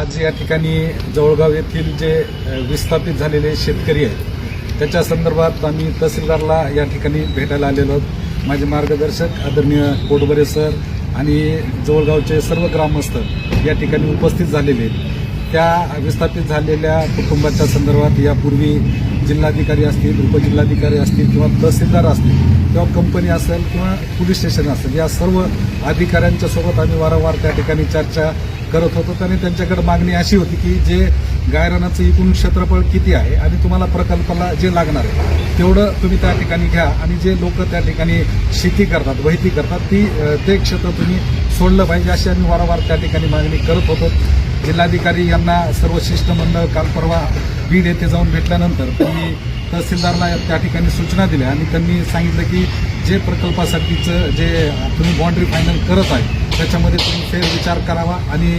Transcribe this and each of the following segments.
आज या ठिकाणी जवळगाव येथील जे विस्थापित झालेले शेतकरी आहेत त्याच्या संदर्भात आम्ही तहसीलदारला या ठिकाणी भेटायला आलेलो आहोत. माझे मार्गदर्शक आदरणीय कोटबरे सर आणि जवळगावचे सर्व ग्रामस्थ या ठिकाणी उपस्थित झालेले आहेत. त्या विस्थापित झालेल्या कुटुंबाच्या संदर्भात यापूर्वी जिल्हाधिकारी असतील उपजिल्हाधिकारी असतील किंवा तहसीलदार असतील किंवा कंपनी असेल किंवा पोलीस स्टेशन असेल या सर्व अधिकाऱ्यांच्या सोबत आम्ही वारंवार त्या ठिकाणी चर्चा करत होतो आणि त्यांच्याकडे मागणी अशी होती की जे गायरानाचं एकूण क्षेत्रफळ किती आहे आणि तुम्हाला प्रकल्पाला जे लागणार आहे तेवढं तुम्ही त्या ठिकाणी घ्या आणि जे लोक त्या ठिकाणी शेती करतात वहिती करतात ती ते क्षेत्र तुम्ही सोडलं पाहिजे अशी आम्ही वारंवार त्या ठिकाणी मागणी करत होतो. जिल्हाधिकारी यांना सर्व शिष्टमंडळ काल परवा बीड येथे जाऊन भेटल्यानंतर त्यांनी तहसीलदारला त्या ठिकाणी सूचना दिल्या आणि त्यांनी सांगितलं की जे प्रकल्पासाठीचं जे तुम्ही बाँड्री फायनल करत आहे त्याच्यामध्ये तुम्ही फेरविचार करावा आणि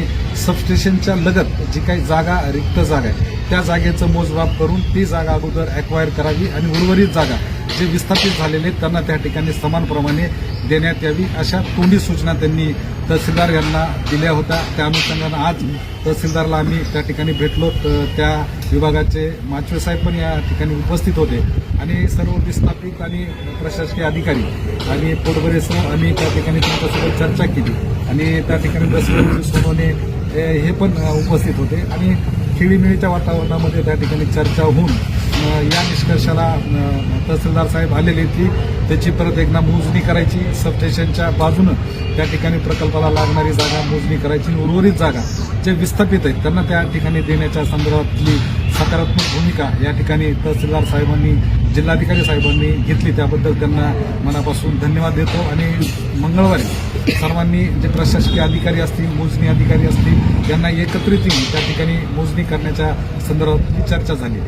सबस्टेशनच्या लगत जी काही जागा रिक्त जागा आहे त्या जागेचं मोजमाप करून ती जागा अगोदर ॲक्वायर करावी आणि उर्वरित जागा जे विस्थापित झालेले आहेत त्यांना त्या ठिकाणी समानप्रमाणे देण्यात यावी अशा तोंडी सूचना त्यांनी तहसीलदार यांना दिल्या होत्या. त्या अनुषंगानं आज तहसीलदारला आम्ही त्या ठिकाणी भेटलो. तर त्या विभागाचे माचवे साहेब पण या ठिकाणी उपस्थित होते. आणि सर्व विस्थापित आणि प्रशासकीय अधिकारी आणि पोटबरेसह आम्ही त्या ठिकाणी त्यांच्यासोबत चर्चा केली. आणि त्या ठिकाणी दसरे सोनवणे हे हे पण उपस्थित होते. आणि खेळीमेळीच्या वातावरणामध्ये त्या ठिकाणी चर्चा होऊन या निष्कर्षाला तहसीलदार साहेब आलेले की त्याची परत एकदा मोजणी करायची. सबस्टेशनच्या बाजूनं त्या ठिकाणी प्रकल्पाला लागणारी जागा मोजणी करायची. उर्वरित जागा जे विस्थापित आहेत त्यांना त्या ठिकाणी देण्याच्या संदर्भातली सकारात्मक भूमिका या ठिकाणी तहसीलदार साहेबांनी जिल्हाधिकारी साहेबांनी घेतली त्याबद्दल त्यांना मनापासून धन्यवाद देतो आणि मंगळवारी सर्वांनी जे प्रशासकीय अधिकारी असतील मोजणी अधिकारी असतील त्यांना एकत्रित येऊन त्या ठिकाणी मोजणी करण्याच्या संदर्भात चर्चा झाली.